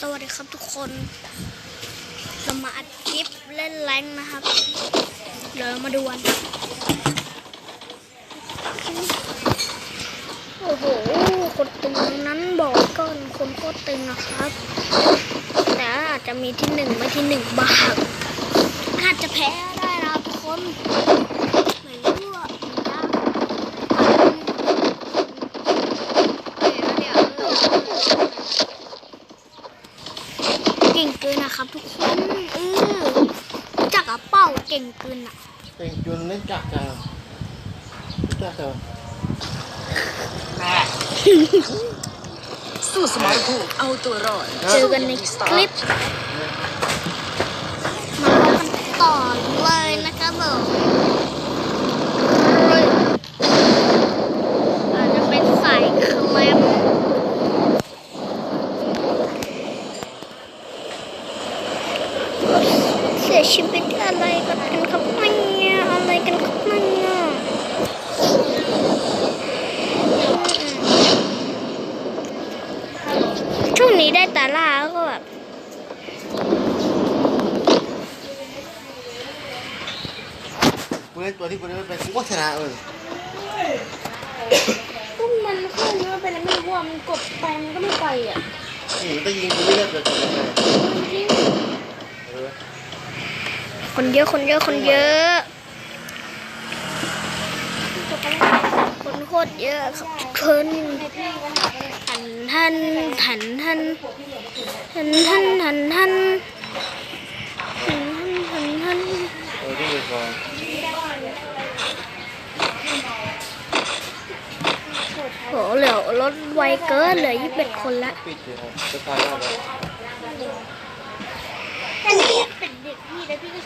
สวัสดีครับทุกคนเรามาอัดคลิปเล่นแรงนะครับเดี๋ยวมาดูกันครับโอ้โหคนตึงนั้นบอกก่อนคนโคตรตึงนะครับ แต่อาจจะมีที่หนึ่งไม่ที่หนึ่งบ้างอาจจะแพ้ได้นะครับทุกคนไม่รู้อะมันยากเดี๋ยว เก่งเกินนะครับ ทุกคนเออรู้จักอะเป้าเก่งเกินอะเป็นจุนเล่นจักจังจักจังสู้สมรภูมิเอาตัวรอดเจอกันในคลิปมาลองกันต่อเลยนะครับผมอาจจะเป็นสายเคลม เสียชีวิตอะไรกันครับเนี่ยอะไรกันครับเนี่ยช่วงนี้ได้ตาล่าก็แบบกูเล่นตัวที่กูเล่นไม่เป็นกูก็ชนะเออพวกมันเครื่องนี้มันเป็นอะไรไม่รู้อะมันกดไปมันก็ไม่ไปอะนี่มันจะยิงกูไม่เลือกเลยเออ คนเยอะคนเยอะคนเยอะคนโคตรเยอะครับทุกคนทันทันทันทันทันทันทันทันทันทันทันที่มีฟองโหเหลือรถไวเกินเหลือยี่สิบเอ็ดคนละ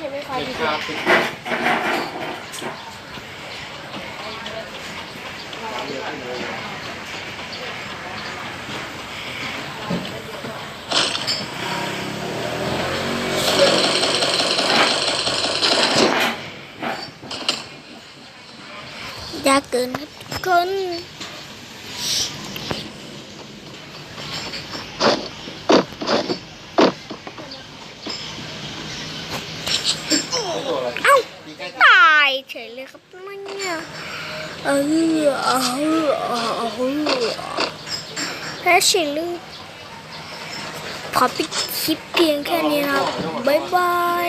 ช้ไวไฟเด็กดีคาปิดยากเกินครับทุกคน ตัวอะไร เอ้าตายเฉยเลยครับเนี่ยเออเออเออเออแพ้เฉยเลยขอปิดคลิปเพียงแค่นี้นะครับบ๊ายบาย